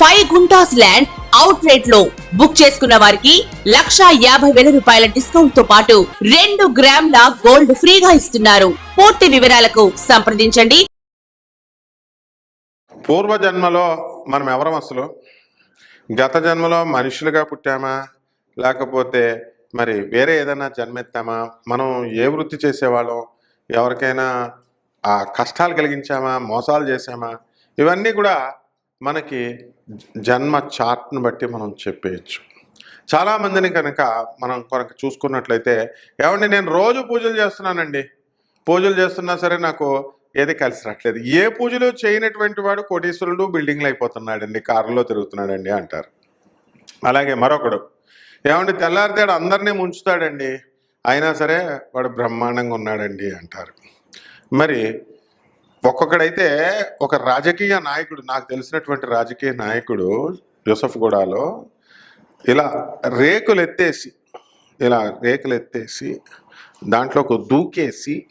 Five guntas land out రేట్లో book చేసుకున్న వారికి లక్షా యాభై వేల రూపాయల డిస్కౌంట్తో పాటు రెండు గ్రాముల గోల్డ్ ఫ్రీగా ఇస్తున్నారు. పూర్తి వివరాలకు సంప్రదించండి. పూర్వ జన్మలో మనం ఎవరం అసలు? గత జన్మలో మనుషులుగా పుట్టామా? లేకపోతే మరి వేరే ఏదైనా జన్మెత్తామా? మనం ఏ వృత్తి చేసేవాళ్ళం? ఎవరికైనా ఆ కష్టాలు కలిగించామా? మోసాలు చేసామా ఇవన్నీ కూడా మనకి జన్మ చార్ట్ను బట్టి మనం చెప్పేయచ్చు. చాలామందిని కనుక మనం కొరకు చూసుకున్నట్లయితే ఏమండి నేను రోజు పూజలు చేస్తున్నానండి. పూజలు చేస్తున్నా సరే నాకు ఏది కలిసి రావట్లేదు ఏ పూజలు చేయనటువంటి వాడు కోటీశ్వరుడు బిల్డింగ్లు అయిపోతున్నాడండి కారులో తిరుగుతున్నాడండి అంటారు. అలాగే మరొకడు ఏమంటే తెల్లారితేడు అందరినీ ముంచుతాడండి అయినా సరే వాడు బ్రహ్మాండంగా ఉన్నాడండి అంటారు. మరి ఒక్కొక్కడైతే ఒక రాజకీయ నాయకుడు నాకు తెలిసినటువంటి రాజకీయ నాయకుడు యూసఫ్ గూడాలో ఇలా రేకులు ఎత్తేసి ఇలా రేకులు ఎత్తేసి దాంట్లో ఒక దూకేసి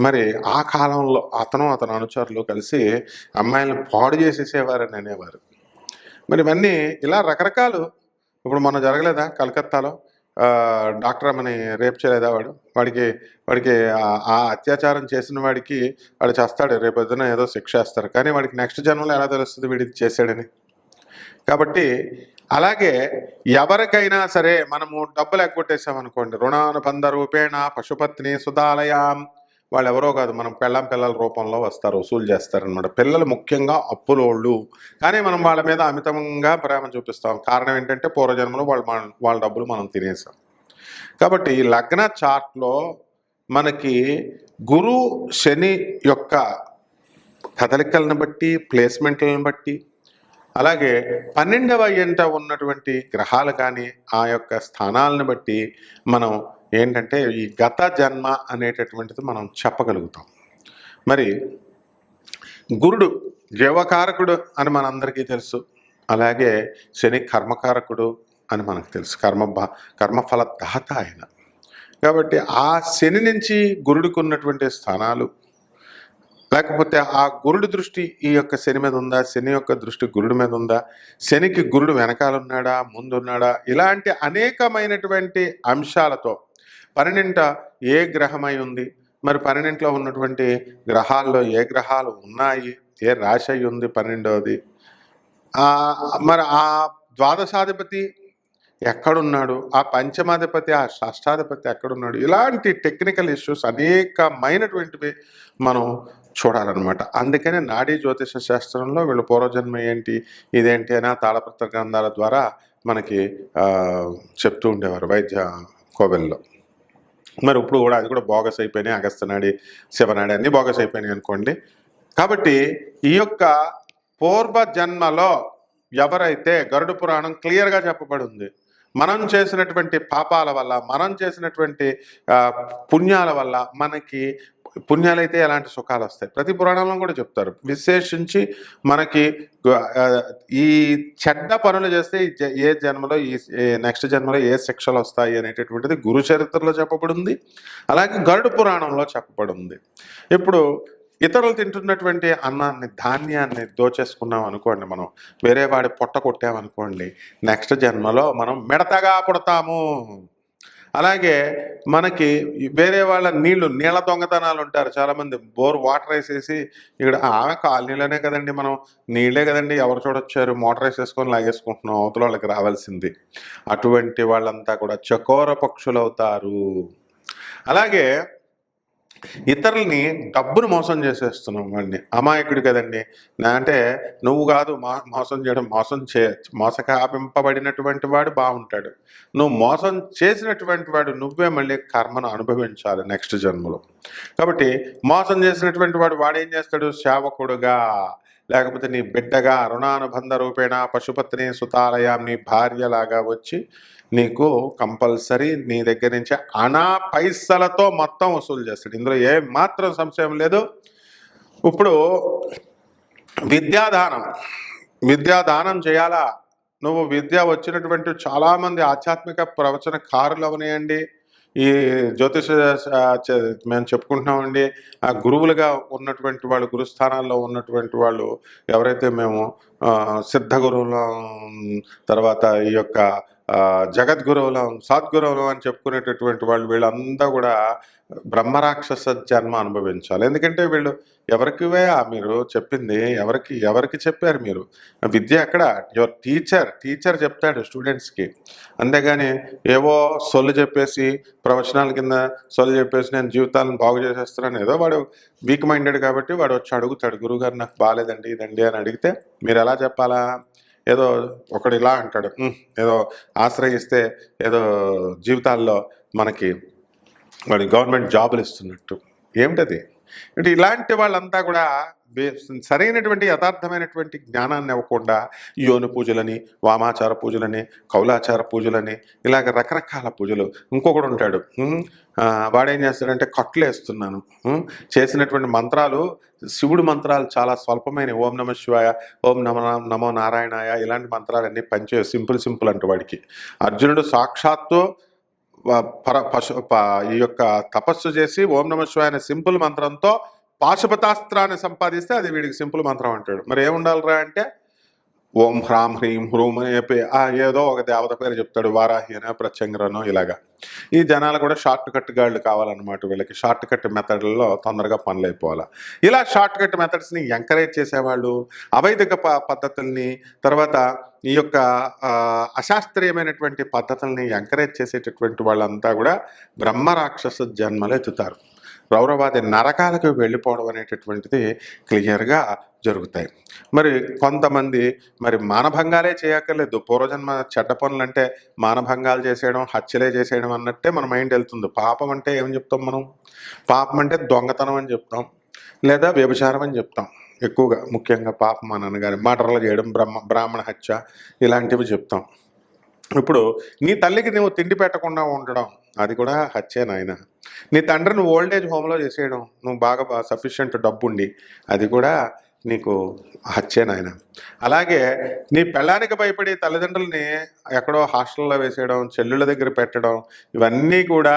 మరి ఆ కాలంలో అతను అతని అనుచరులు కలిసి అమ్మాయిలను పాడు చేసేసేవారని అనేవారు. మరి ఇవన్నీ ఇలా రకరకాలు. ఇప్పుడు మనం జరగలేదా కలకత్తాలో? డాక్టర్ అమ్మని రేపు చేయలేదా వాడు? వాడికి వాడికి ఆ- అత్యాచారం చేసిన వాడికి వాడు చేస్తాడు. రేపు ఏదో శిక్ష వేస్తారు. కానీ వాడికి నెక్స్ట్ జన్మలో ఎలా తెలుస్తుంది వీడి చేశాడని? కాబట్టి అలాగే ఎవరికైనా సరే మనము డబ్బులు ఎగ్గొట్టేసామనుకోండి. రుణానుబంధ రూపేణ పశుపత్ని సుధాలయాం. వాళ్ళు ఎవరో కాదు మనం పెళ్ళం పిల్లల రూపంలో వస్తారు వసూలు చేస్తారనమాట పిల్లలు ముఖ్యంగా అప్పులోళ్ళు. కానీ మనం వాళ్ళ మీద అమితంగా ప్రేమ చూపిస్తాం. కారణం ఏంటంటే పూర్వజన్మలో వాళ్ళు వాళ్ళ డబ్బులు మనం తినేసాం. కాబట్టి ఈ లగ్న చార్ట్లో మనకి గురు శని యొక్క కదలికలను బట్టి ప్లేస్మెంట్లను బట్టి అలాగే పన్నెండవ ఎంట ఉన్నటువంటి గ్రహాలు కానీ ఆ యొక్క స్థానాలను బట్టి మనం ఏంటంటే ఈ గత జన్మ అనేటటువంటిది మనం చెప్పగలుగుతాం. మరి గురుడు జీవకారకుడు అని మనందరికీ తెలుసు. అలాగే శని కర్మకారకుడు అని మనకు తెలుసు. కర్మ కర్మఫల దాత ఆయన. కాబట్టి ఆ శని నుంచి గురుడికి ఉన్నటువంటి స్థానాలు లేకపోతే ఆ గురుడి దృష్టి ఈ యొక్క శని మీద ఉందా శని యొక్క దృష్టి గురుడి మీద ఉందా శనికి గురుడు వెనకాలన్నాడా ముందున్నాడా ఇలాంటి అనేకమైనటువంటి అంశాలతో పన్నెండింట ఏ గ్రహమై ఉంది? మరి పన్నెంట్లో ఉన్నటువంటి గ్రహాల్లో ఏ గ్రహాలు ఉన్నాయి? ఏ రాశి అయి ఉంది పన్నెండవది మరి ఆ ద్వాదశాధిపతి ఎక్కడున్నాడు? ఆ పంచమాధిపతి ఆ షష్టాధిపతి ఎక్కడున్నాడు? ఇలాంటి టెక్నికల్ ఇష్యూస్ అనేకమైనటువంటివి మనం చూడాలన్నమాట. అందుకనే నాడీ జ్యోతిష శాస్త్రంలో వీళ్ళు పూర్వజన్మ ఏంటి ఇదేంటి అని తాళపత్ర గ్రంథాల ద్వారా మనకి చెప్తూ ఉండేవారు వైద్య కోవెల్లో. మరి ఇప్పుడు కూడా అది కూడా బోగస్ అయిపోయినాయి. అగస్తనాడి శివనాడి అన్నీ బోగస్ అయిపోయినాయి అనుకోండి. కాబట్టి ఈ యొక్క పూర్వ జన్మలో ఎవరైతే గరుడ పురాణం క్లియర్గా చెప్పబడింది మనం చేసినటువంటి పాపాల వల్ల మనం చేసినటువంటి పుణ్యాల వల్ల మనకి పుణ్యాలైతే ఎలాంటి సుఖాలు వస్తాయి ప్రతి పురాణంలో కూడా చెప్తారు. విశేషించి మనకి ఈ చెడ్డ పనులు చేస్తే జ- ఏ జన్మలో ఈ నెక్స్ట్ జన్మలో ఏ శిక్షలు వస్తాయి అనేటటువంటిది గురు చరిత్రలో చెప్పబడింది. అలాగే గరుడు పురాణంలో చెప్పబడింది. ఇప్పుడు ఇతరులు తింటున్నటువంటి అన్నాన్ని ధాన్యాన్ని దోచేసుకున్నాం అనుకోండి మనం వేరే వాడి పొట్ట కొట్టామనుకోండి నెక్స్ట్ జన్మలో మనం మిడతగా పుడతాము. అలాగే మనకి వేరే వాళ్ళ నీళ్ళు నీళ్ళ దొంగతనాలు ఉంటారు. చాలామంది బోర్ వాటర్ వేసేసి ఇక్కడ ఆమె కాలనీలోనే కదండి మనం నీళ్ళే కదండి. ఎవరు చూడొచ్చారు? మోటార్ వేసేసుకొని లాగేసుకుంటున్నాం. అవతల వాళ్ళకి రావాల్సింది. అటువంటి వాళ్ళంతా కూడా చకోర పక్షులు అవుతారు అలాగే ఇతరుల్ని డబ్బును మోసం చేసేస్తున్నాం వాడిని. అమాయకుడు కదండి. అంటే నువ్వు కాదు మా మోసం చేయడం మోసం చే మోసకాపింపబడినటువంటి వాడు బాగుంటాడు. నువ్వు మోసం చేసినటువంటి వాడు నువ్వే మళ్ళీ కర్మను అనుభవించాలి నెక్స్ట్ జన్మలో. కాబట్టి మోసం చేసినటువంటి వాడు వాడేం చేస్తాడు? సేవకుడుగా లేకపోతే నీ బిడ్డగా రుణానుబంధ రూపేణ పశుపత్ని సుతాలయం నీ భార్యలాగా వచ్చి నీకు కంపల్సరీ నీ దగ్గర నుంచి అనా పైసలతో మొత్తం వసూలు చేస్తాడు. ఇందులో ఏ మాత్రం సంశయం లేదు. ఇప్పుడు విద్యాదానం. విద్యాదానం చేయాలా? నువ్వు విద్య వచ్చినటువంటి చాలామంది ఆధ్యాత్మిక ప్రవచనకారులు అవనాయండి. ఈ జ్యోతిష మేము చెప్పుకుంటున్నామండి. ఆ గురువులుగా ఉన్నటువంటి వాళ్ళు గురుస్థానాల్లో ఉన్నటువంటి వాళ్ళు ఎవరైతే మేము సిద్ధ గురువులం తర్వాత ఈ యొక్క జగద్గురువులం సద్గురువులం అని చెప్పుకునేటటువంటి వాళ్ళు వీళ్ళంతా కూడా బ్రహ్మరాక్షస జన్మ అనుభవించాలి. ఎందుకంటే వీళ్ళు ఎవరికివే మీరు చెప్పింది ఎవరికి ఎవరికి చెప్పారు మీరు? విద్య ఎక్కడ? యువర్ టీచర్ టీచర్ చెప్తాడు స్టూడెంట్స్కి. అంతేగాని ఏవో సొల్లు చెప్పేసి ప్రవచనాల కింద సొల్లు చెప్పేసి నేను జీవితాలను బాగు చేసేస్తున్నాను. ఏదో వాడు వీక్ మైండెడ్ కాబట్టి వాడు వచ్చి అడుగుతాడు గురుగారు నాకు బాగాలేదండి ఇదండి అని అడిగితే మీరు ఎలా చెప్పాలా? ఏదో ఒకడు ఇలా అంటాడు ఏదో ఆశ్రయిస్తే ఏదో జీవితాల్లో మనకి వాడి గవర్నమెంట్ జాబులు ఇస్తున్నట్టు. ఏమిటది? అంటే ఇలాంటి వాళ్ళంతా కూడా సరైనటువంటి యథార్థమైనటువంటి జ్ఞానాన్ని ఇవ్వకుండా యోని పూజలని వామాచార పూజలని కౌలాచార పూజలని ఇలాగ రకరకాల పూజలు. ఇంకొకడు ఉంటాడు. వాడేం చేస్తాడంటే కట్లు వేస్తున్నాను. చేసినటువంటి మంత్రాలు శివుడు మంత్రాలు చాలా స్వల్పమైన ఓం నమ శివాయ ఓం నమ నమో నారాయణాయ ఇలాంటి మంత్రాలన్నీ పనిచే సింపుల్ సింపుల్ అంట వాడికి. అర్జునుడు సాక్షాత్తు పర పశు ఈ యొక్క తపస్సు చేసి ఓం నమ శివాయ అనే సింపుల్ మంత్రంతో పాశుపతాస్త్రాన్ని సంపాదిస్తే అది వీడికి సింపుల్ మంత్రం అంటాడు. మరి ఏముండాలిరా అంటే ఓం హ్రాం హ్రీం హ్రూం అని చెప్పి ఏదో ఒక దేవత పేరు చెప్తాడు వారాహి అనో ప్రత్యంగరనో ఇలాగా. ఈ జనాలు కూడా షార్ట్ కట్ గాళ్ళు కావాలన్నమాట వీళ్ళకి. షార్ట్ కట్ మెథడ్లలో తొందరగా పనులు అయిపోవాలి. ఇలా షార్ట్ కట్ మెథడ్స్ని ఎంకరేజ్ చేసేవాళ్ళు అవైదిక ప పద్ధతుల్ని తర్వాత ఈ యొక్క అశాస్త్రీయమైనటువంటి పద్ధతుల్ని ఎంకరేజ్ చేసేటటువంటి వాళ్ళంతా కూడా బ్రహ్మ రాక్షస జన్మలు ఎత్తుతారు. రౌరవాది నరకాలకు వెళ్ళిపోవడం అనేటటువంటిది క్లియర్గా జరుగుతాయి. మరి కొంతమంది మరి మానభంగాలే చేయక్కర్లేదు. పూర్వజన్మ చెడ్డ పనులంటే మానభంగాలు చేసేయడం హత్యలే చేసేయడం అన్నట్టే మన మైండ్ వెళ్తుంది. పాపం అంటే ఏం చెప్తాం మనం? పాపం అంటే దొంగతనం అని చెప్తాం. లేదా వ్యభిచారం అని చెప్తాం. ఎక్కువగా ముఖ్యంగా పాపం అని అనగానే మటర్లు చేయడం బ్రహ్మ బ్రాహ్మణ హత్య ఇలాంటివి చెప్తాం. ఇప్పుడు నీ తల్లికి నువ్వు తిండి పెట్టకుండా ఉండడం అది కూడా హత్యే నాయన. నీ తండ్రిని ఓల్డేజ్ హోమ్లో చేసేయడం నువ్వు బాగా సఫిషియంట్ డబ్బు ఉండి అది కూడా నీకు హత్యే నాయన. అలాగే నీ పెళ్ళానికి భయపడి తల్లిదండ్రుల్ని ఎక్కడో హాస్టల్లో వేసేయడం చెల్లుల దగ్గర పెట్టడం ఇవన్నీ కూడా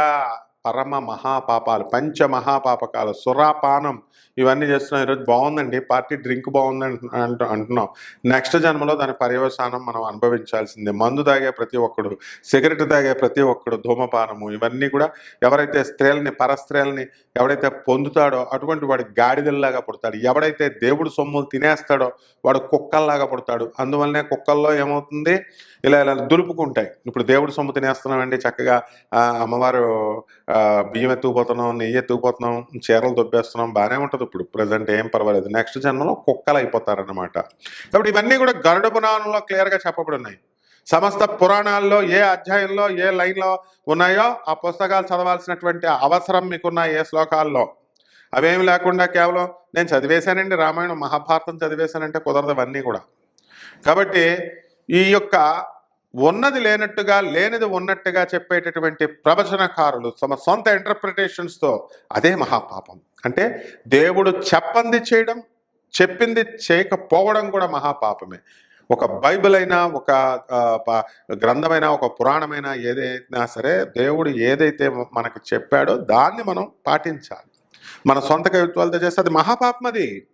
పరమ మహాపాపాలు పంచ మహాపాపకాలు సురాపానం ఇవన్నీ చేస్తున్నాం. ఈరోజు బాగుందండి. పార్టీ డ్రింక్ బాగుందని అంటు అంటున్నాం. నెక్స్ట్ జన్మలో దాని పర్యవసానం మనం అనుభవించాల్సిందే. మందు తాగే ప్రతి ఒక్కడు సిగరెట్ తాగే ప్రతి ఒక్కడు ధూమపానము ఇవన్నీ కూడా ఎవరైతే స్త్రీలని పరస్త్రీలని ఎవడైతే పొందుతాడో అటువంటి వాడు గాడిదల్లాగా పుడతాడు. ఎవడైతే దేవుడు సొమ్ములు తినేస్తాడో వాడు కుక్కల్లాగా పుడతాడు. అందువల్లనే కుక్కల్లో ఏమవుతుంది? ఇలా ఇలా దులుపుకుంటాయి. ఇప్పుడు దేవుడు సొమ్ము తినేస్తున్నామండి. చక్కగా ఆ, అమ్మవారు బియ్యం ఎత్తుకుపోతున్నాం నెయ్యి ఎత్తుకుపోతున్నాం చీరలు దొబ్బేస్తున్నాం బాగానే ఉంటుంది ఇప్పుడు. ప్రజెంట్ ఏం పర్వాలేదు. నెక్స్ట్ జన్మలో కుక్కలు అయిపోతారనమాట కాబట్టి ఇవన్నీ కూడా గరుడ పురాణంలో క్లియర్గా చెప్పబడి ఉన్నాయి. సమస్త పురాణాల్లో ఏ అధ్యాయంలో ఏ లైన్లో ఉన్నాయో ఆ పుస్తకాలు చదవాల్సినటువంటి అవసరం మీకున్న ఏ శ్లోకాల్లో. అవేమి లేకుండా కేవలం నేను చదివేశానండి రామాయణం మహాభారతం చదివేశానంటే కుదరదు అవన్నీ కూడా. కాబట్టి ఈ యొక్క ఉన్నది లేనట్టుగా లేనిది ఉన్నట్టుగా చెప్పేటటువంటి ప్రవచనకారులు తమ సొంత ఇంటర్ప్రిటేషన్స్తో అదే మహాపాపం. అంటే దేవుడు చెప్పంది చేయడం చెప్పింది చేయకపోవడం కూడా మహాపాపమే. ఒక బైబిల్ అయినా ఒక ప- గ్రంథమైనా ఒక పురాణమైనా ఏదైనా సరే దేవుడు ఏదైతే మనకు చెప్పాడో దాన్ని మనం పాటించాలి. మన సొంత కవిత్వాలతో చేస్తే అది మహాపాపం అది.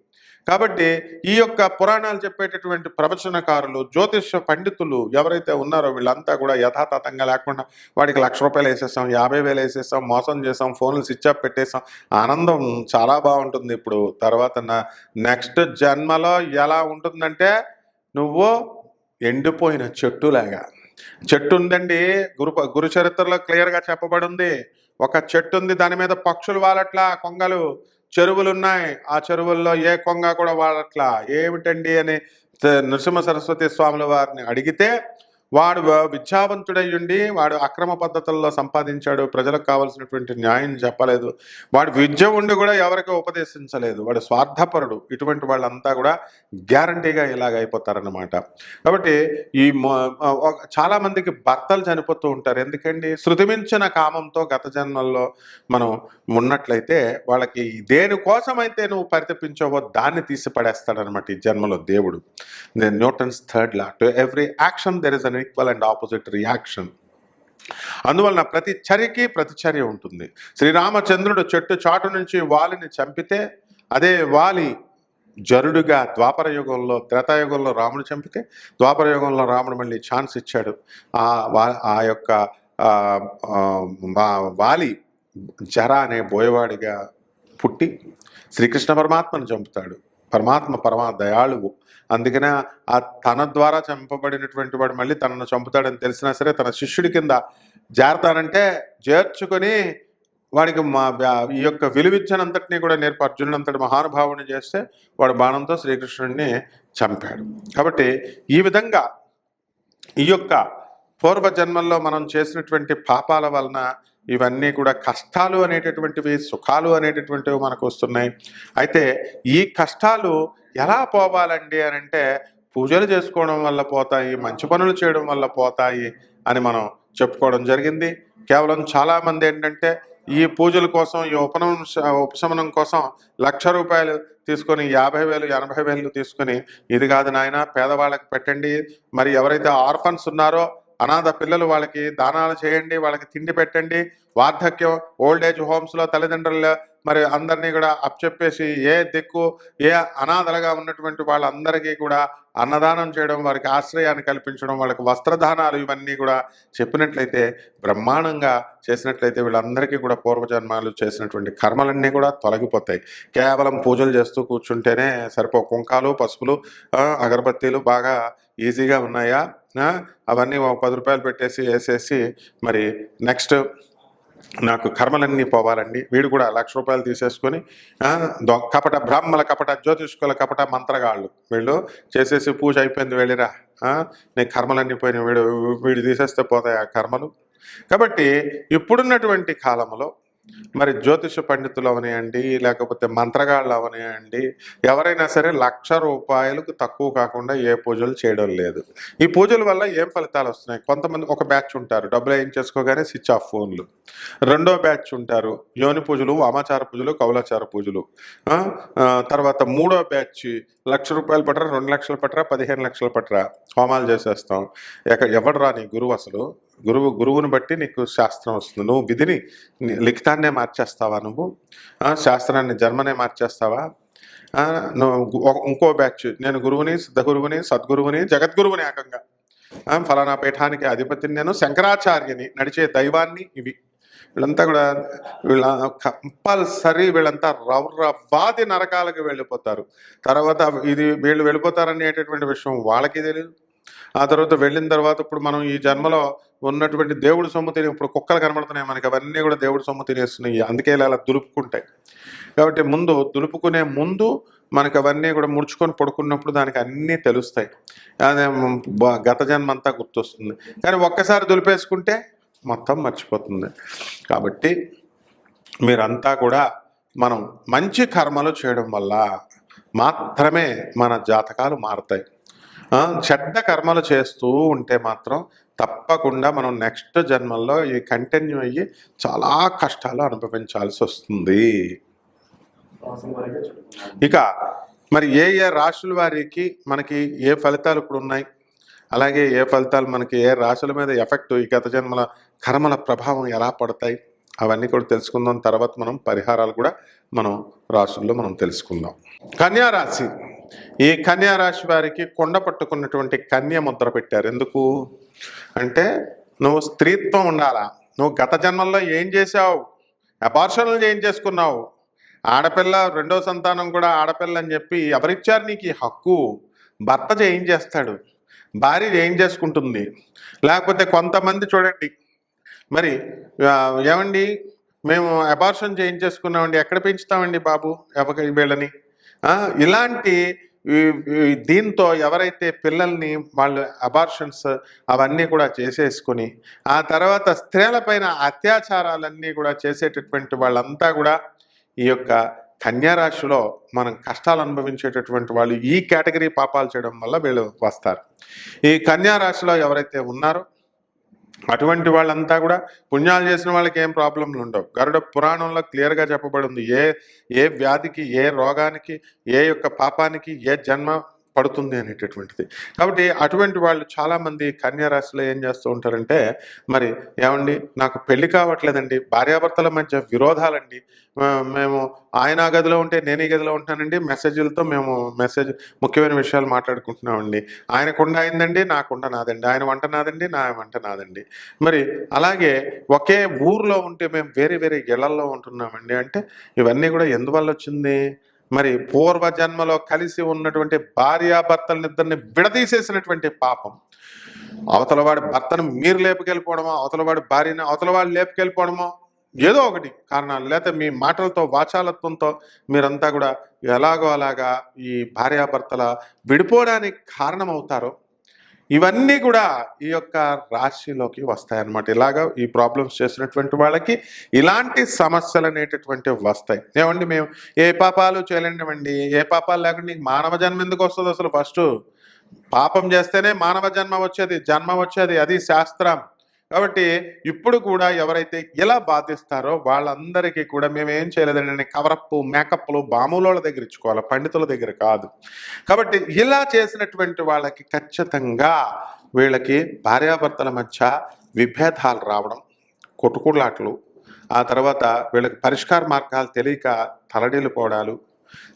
కాబట్టి ఈ యొక్క పురాణాలు చెప్పేటటువంటి ప్రవచనకారులు జ్యోతిష పండితులు ఎవరైతే ఉన్నారో వీళ్ళంతా కూడా యథాతథంగా లేకుండా వాడికి లక్ష రూపాయలు వేసేస్తాం యాభై వేలు వేసేస్తాం మోసం చేసాం ఫోన్లు స్విచ్ ఆఫ్ పెట్టేసాం ఆనందం చాలా బాగుంటుంది ఇప్పుడు. తర్వాత నెక్స్ట్ జన్మలో ఎలా ఉంటుందంటే నువ్వు ఎండిపోయిన చెట్టులాగా. చెట్టు ఉందండి గురు గురు చరిత్రలో క్లియర్గా చెప్పబడి ఉంది ఒక చెట్టు ఉంది దాని మీద పక్షులు వాలట్లా కొంగలు. చెరువులు ఉన్నాయి ఆ చెరువుల్లో ఏ కొంగ కూడా వాడట్లా? ఏమిటండి అని నృసింహ సరస్వతి స్వాముల వారిని అడిగితే వాడు విద్యావంతుడయ్యుండి విద్యావంతుడై ఉండి వాడు అక్రమ పద్ధతుల్లో సంపాదించాడు ప్రజలకు కావాల్సినటువంటి న్యాయం చెప్పలేదు. వాడు విద్య ఉండి కూడా ఎవరికి ఉపదేశించలేదు. వాడు స్వార్థపరుడు. ఇటువంటి వాళ్ళంతా కూడా గ్యారంటీగా ఇలాగ అయిపోతారన్నమాట. కాబట్టి ఈ చాలామందికి భర్తలు చనిపోతూ ఉంటారు. ఎందుకండి? శృతిమించిన కామంతో గత జన్మల్లో మనం ఉన్నట్లయితే వాళ్ళకి దేనికోసమైతే నువ్వు పరితపించావో దాన్ని తీసి పడేస్తాడనమాట ఈ జన్మలో దేవుడు. Newton's third law. To every action there is an equal and opposite reaction అందువలన ప్రతి చర్యకి ప్రతిచర్య ఉంటుంది. శ్రీరామచంద్రుడు చెట్టు చాటు నుంచి వాలిని చంపితే అదే వాలి జరుడుగా ద్వాపర యుగంలో త్రేతాయుగంలో రాముడు చంపితే ద్వాపర యుగంలో రాముడు మళ్ళీ ఛాన్స్ ఇచ్చాడు. ఆ వా ఆ యొక్క వాలి జర అనే బోయవాడిగా పుట్టి శ్రీకృష్ణ పరమాత్మను చంపుతాడు. పరమాత్మ పరమా దయాళువు. అందుకనే ఆ తన ద్వారా చంపబడినటువంటి వాడు మళ్ళీ తనను చంపుతాడని తెలిసినా సరే తన శిష్యుడి కింద చేరతానంటే చేర్చుకొని వాడికి మా ఈ యొక్క విలువిద్యనంతటినీ కూడా నేర్పు అర్జునుడంతటి మహానుభావుని చేస్తే వాడు బాణంతో శ్రీకృష్ణుడిని చంపాడు. కాబట్టి ఈ విధంగా ఈ యొక్క పూర్వ జన్మల్లో మనం చేసినటువంటి పాపాల వలన ఇవన్నీ కూడా కష్టాలు అనేటటువంటివి సుఖాలు అనేటటువంటివి మనకు వస్తున్నాయి. అయితే ఈ కష్టాలు ఎలా పోవాలండి అని అంటే పూజలు చేసుకోవడం వల్ల పోతాయి మంచి పనులు చేయడం వల్ల పోతాయి అని మనం చెప్పుకోవడం జరిగింది. కేవలం చాలా మంది ఏంటంటే ఈ పూజల కోసం ఈ ఉపనం ఉపశమనం కోసం లక్ష రూపాయలు తీసుకొని యాభై వేలు ఎనభై వేలు తీసుకొని ఇది కాదు నాయన పేదవాళ్ళకి పెట్టండి. మరి ఎవరైతే ఆర్ఫన్స్ ఉన్నారో అనాథ పిల్లలు వాళ్ళకి దానాలు చేయండి వాళ్ళకి తిండి పెట్టండి. వార్ధక్యం ఓల్డ్ ఏజ్ హోమ్స్లో తల్లిదండ్రులు మరి అందరినీ కూడా అప్పచెప్పేసి ఏ దిక్కు ఏ అనాథలుగా ఉన్నటువంటి వాళ్ళందరికీ కూడా అన్నదానం చేయడం వారికి ఆశ్రయాన్ని కల్పించడం వాళ్ళకి వస్త్రదానాలు ఇవన్నీ కూడా చెప్పినట్లయితే బ్రహ్మాండంగా చేసినట్లయితే వీళ్ళందరికీ కూడా పూర్వజన్మాలు చేసినటువంటి కర్మలన్నీ కూడా తొలగిపోతాయి. కేవలం పూజలు చేస్తూ కూర్చుంటేనే సరిపో కుంకాలు పసుపులు అగరబత్తీలు బాగా ఈజీగా ఉన్నాయా? అవన్నీ పది రూపాయలు పెట్టేసి వేసేసి మరి నెక్స్ట్ నాకు కర్మలన్నీ పోవాలండి. వీడు కూడా లక్ష రూపాయలు తీసేసుకొని దొ- కపట బ్రాహ్మల కపట జ్యోతిష్కుల కపట మంత్రగాళ్ళు వీళ్ళు చేసేసి పూజ అయిపోయింది వెళ్ళిరా. నేను నీ కర్మలన్నీ పోయినాయి. వీడు వీడు తీసేస్తే పోతాయి ఆ కర్మలు. కాబట్టి ఇప్పుడున్నటువంటి కాలంలో మరి జ్యోతిష పండితులు అవనియండి లేకపోతే మంత్రగాళ్ళు అవనియండి ఎవరైనా సరే లక్ష రూపాయలకు తక్కువ కాకుండా ఏ పూజలు చేయడం లేదు. ఈ పూజల వల్ల ఏం ఫలితాలు వస్తున్నాయి? కొంతమంది ఒక బ్యాచ్ ఉంటారు డబ్బులు ఏం చేసుకోగానే స్విచ్ ఆఫ్ ఫోన్లు. రెండో బ్యాచ్ ఉంటారు యోని పూజలు వామాచార పూజలు కౌలాచార పూజలు. తర్వాత మూడో బ్యాచ్ లక్ష రూపాయలు పట్టరా రెండు లక్షలు పట్టరా పదిహేను లక్షలు పట్టరా హోమాలు చేసేస్తాం. ఎక్కడ ఎవడరా నీ గురువు అసలు గురువు గురువుని బట్టి నీకు శాస్త్రం వస్తుంది. నువ్వు విధిని లిఖితాన్నే మార్చేస్తావా నువ్వు? శాస్త్రాన్ని జన్మనే మార్చేస్తావా? నువ్వు ఇంకో బ్యాచ్. నేను గురువుని సిద్ధ గురువుని సద్గురువుని జగద్గురువుని ఏకంగా. ఫలానా పీఠానికి అధిపతిని నేను శంకరాచార్యని నడిచే దైవాన్ని ఇవి. వీళ్ళంతా కూడా వీళ్ళ కంపల్సరీ వీళ్ళంతా రవ్రవాది నరకాలకు వెళ్ళిపోతారు. తర్వాత ఇది వీళ్ళు వెళ్ళిపోతారనేటటువంటి విషయం వాళ్ళకి తెలియదు ఆ తర్వాత వెళ్ళిన తర్వాత ఇప్పుడు మనం ఈ జన్మలో ఉన్నటువంటి దేవుడు సొమ్ము తినే ఇప్పుడు కుక్కలు కనబడుతున్నాయి మనకి అవన్నీ కూడా దేవుడు సొమ్ము తినేస్తున్నాయి. అందుకే ఇలా ఇలా దులుపుకుంటాయి. కాబట్టి ముందు దులుపుకునే ముందు మనకి అవన్నీ కూడా ముడుచుకొని పడుకున్నప్పుడు దానికి అన్నీ తెలుస్తాయి. అదే గత జన్మ అంతా గుర్తొస్తుంది. కానీ ఒక్కసారి దులిపేసుకుంటే మొత్తం మర్చిపోతుంది. కాబట్టి మీరంతా కూడా మనం మంచి కర్మలు చేయడం వల్ల మాత్రమే మన జాతకాలు మారుతాయి. చెడ్డ కర్మలు చేస్తూ ఉంటే మాత్రం తప్పకుండా మనం నెక్స్ట్ జన్మల్లో ఈ కంటిన్యూ అయ్యి చాలా కష్టాలు అనుభవించాల్సి వస్తుంది. ఇక మరి ఏ ఏ రాశుల వారికి మనకి ఏ ఫలితాలు ఇప్పుడు ఉన్నాయి? అలాగే ఏ ఫలితాలు మనకి ఏ రాశుల మీద ఎఫెక్ట్ ఈ గత జన్మల కర్మల ప్రభావం ఎలా పడతాయి? అవన్నీ కూడా తెలుసుకుందాం. తర్వాత మనం పరిహారాలు కూడా మనం రాశుల్లో మనం తెలుసుకుందాం. కన్యారాశి ఈ కన్యా రాశి వారికి కొండ పట్టుకున్నటువంటి కన్య ముద్ర పెట్టారు. ఎందుకు? అంటే నువ్వు స్త్రీత్వం ఉండాలా? నువ్వు గత జన్మల్లో ఏం చేసావు అబార్షన్లు ఏం చేసుకున్నావు ఆడపిల్ల రెండో సంతానం కూడా ఆడపిల్ల అని చెప్పి ఎవరిచ్చారు నీకు ఈ హక్కు? భర్త ఏం చేస్తాడు భార్య ఏం చేసుకుంటుంది లేకపోతే కొంతమంది చూడండి. మరి ఏమండి? మేము అబార్షన్ చేయించేసుకున్నామండి. ఎక్కడ పెంచుతామండి బాబు? ఎవరి వీళ్ళని? ఇలాంటి దీంతో ఎవరైతే పిల్లల్ని వాళ్ళు అబార్షన్స్ అవన్నీ కూడా చేసేసుకుని ఆ తర్వాత స్త్రీలపైన అత్యాచారాలన్నీ కూడా చేసేటటువంటి వాళ్ళంతా కూడా ఈ యొక్క కన్యారాశిలో మనం కష్టాలు అనుభవించేటటువంటి వాళ్ళు ఈ కేటగిరీ పాపాలు చేయడం వల్ల వీళ్ళు వస్తారు. ఈ కన్యారాశిలో ఎవరైతే ఉన్నారో అటువంటి వాళ్ళంతా కూడా పుణ్యాలు చేసిన వాళ్ళకి ఏం ప్రాబ్లంలు ఉండవు. గరుడ పురాణంలో క్లియర్గా చెప్పబడి ఉంది ఏ ఏ వ్యాధికి ఏ రోగానికి ఏ యొక్క పాపానికి ఏ జన్మ పడుతుంది అనేటటువంటిది. కాబట్టి అటువంటి వాళ్ళు చాలామంది కన్యా రాశిలో ఏం చేస్తూ ఉంటారంటే మరి ఏమండి నాకు పెళ్ళి కావట్లేదండి భార్యాభర్తల మధ్య విరోధాలండి. మేము ఆయన ఆ గదిలో ఉంటే నేను ఈ గదిలో ఉంటానండి మెసేజ్లతో మేము మెసేజ్ ముఖ్యమైన విషయాలు మాట్లాడుకుంటున్నామండి. ఆయన కుండ అయిందండి నా కుండ నాదండి. ఆయన వంట నాదండి నా వంట నాదండి. మరి అలాగే ఒకే ఊర్లో ఉంటే మేము వేరే వేరే ఇళ్ళల్లో ఉంటున్నామండి. అంటే ఇవన్నీ కూడా ఎందువల్ల వచ్చింది? మరి పూర్వ జన్మలో కలిసి ఉన్నటువంటి భార్యాభర్తలనిద్దరిని విడదీసేసినటువంటి పాపం. అవతలవాడి భర్తను మీరు లేపుకెళ్ళిపోవడమో అవతలవాడి భార్యను అవతలవాడు లేపుకెళ్ళిపోవడమో ఏదో ఒకటి కారణాలు. లేకపోతే మీ మాటలతో వాచాలత్వంతో మీరంతా కూడా ఎలాగో అలాగా ఈ భార్యాభర్తల విడిపోవడానికి కారణమవుతారో ఇవన్నీ కూడా ఈ యొక్క రాశిలోకి వస్తాయన్నమాట. ఇలాగా ఈ ప్రాబ్లమ్స్ చేసినటువంటి వాళ్ళకి ఇలాంటి సమస్యలు అనేటటువంటివి వస్తాయి. ఏమండి మేము ఏ పాపాలు చేయలేండి ఏ పాపాలు లేకుండా నీకు మానవ జన్మ ఎందుకు వస్తుంది అసలు ఫస్ట్ పాపం చేస్తేనే మానవ జన్మ వచ్చేది జన్మ వచ్చేది అది శాస్త్రం. కాబట్టి ఇప్పుడు కూడా ఎవరైతే ఇలా బాధిస్తారో వాళ్ళందరికీ కూడా మేము ఏం చేయలేదండి. కవరప్ మేకప్లు బాములోళ్ళ దగ్గర ఇచ్చుకోవాలి. పండితుల దగ్గర కాదు. కాబట్టి ఇలా చేసినటువంటి వాళ్ళకి ఖచ్చితంగా వీళ్ళకి భార్యాభర్తల మధ్య విభేదాలు రావడం కొట్టుకులాట్లు ఆ తర్వాత వీళ్ళకి పరిష్కార మార్గాలు తెలియక తలడిల్లిపోవడాలు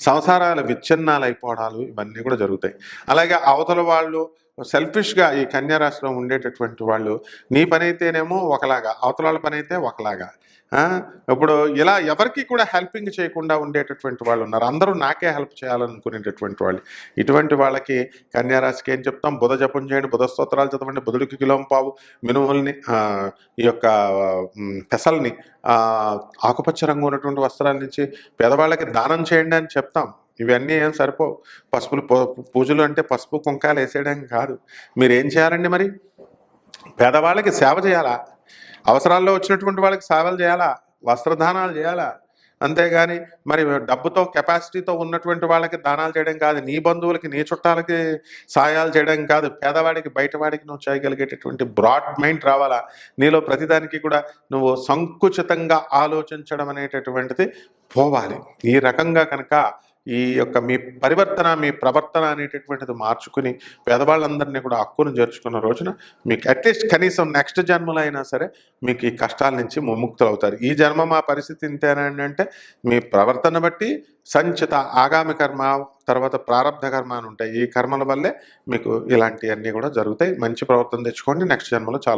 సంసారాల విచ్ఛిన్నాలు అయిపోవడాలు ఇవన్నీ కూడా జరుగుతాయి. అలాగే అవతల వాళ్ళు సెల్ఫిష్గా ఈ కన్యారాశిలో ఉండేటటువంటి వాళ్ళు నీ పని అయితేనేమో ఒకలాగా అవతలాల పనైతే పని అయితే ఒకలాగా ఇప్పుడు ఇలా ఎవరికి కూడా హెల్పింగ్ చేయకుండా ఉండేటటువంటి వాళ్ళు ఉన్నారు. అందరూ నాకే హెల్ప్ చేయాలనుకునేటటువంటి వాళ్ళు. ఇటువంటి వాళ్ళకి కన్యారాశికి ఏం చెప్తాం? బుధ జపం చేయండి బుధ స్తోత్రాలు చదవండి బుధుడికి కిలోం పావు మినుముల్ని ఈ యొక్క పెసల్ని ఆకుపచ్చ రంగు ఉన్నటువంటి వస్త్రాల నుంచి పేదవాళ్ళకి దానం చేయండి అని చెప్తాం. ఇవన్నీ ఏం సరిపోవు. పసుపులు పూ- పూజలు అంటే పసుపు కుంకాలు వేసేయడం కాదు. మీరు ఏం చేయాలండి మరి? పేదవాళ్ళకి సేవ చేయాలా? అవసరాల్లో వచ్చినటువంటి వాళ్ళకి సేవలు చేయాలా? వస్త్రదానాలు చేయాలా? అంతేగాని మరి డబ్బుతో కెపాసిటీతో ఉన్నటువంటి వాళ్ళకి దానాలు చేయడం కాదు. నీ బంధువులకి నీ చుట్టాలకి సాయాలు చేయడం కాదు. పేదవాడికి బయటవాడికి నువ్వు చేయగలిగేటటువంటి బ్రాడ్ మైండ్ రావాలా? నీలో ప్రతిదానికి కూడా నువ్వు సంకుచితంగా ఆలోచించడం అనేటటువంటిది పోవాలి. ఈ రకంగా కనుక ఈ యొక్క మీ పరివర్తన మీ ప్రవర్తన అనేటటువంటిది మార్చుకుని పేదవాళ్ళందరినీ కూడా హక్కును చేర్చుకున్న రోజున మీకు అట్లీస్ట్ కనీసం నెక్స్ట్ జన్మలో అయినా సరే మీకు ఈ కష్టాల నుంచి ముముక్తులు అవుతారు ఈ జన్మ మా పరిస్థితి ఇంతేనండి అంటే మీ ప్రవర్తన బట్టి సంచిత ఆగామి కర్మ తర్వాత ప్రారంధ కర్మ అని ఉంటాయి. ఈ కర్మల వల్లే మీకు ఇలాంటివన్నీ కూడా జరుగుతాయి. మంచి ప్రవర్తన తెచ్చుకోండి. నెక్స్ట్ జన్మలో చాలా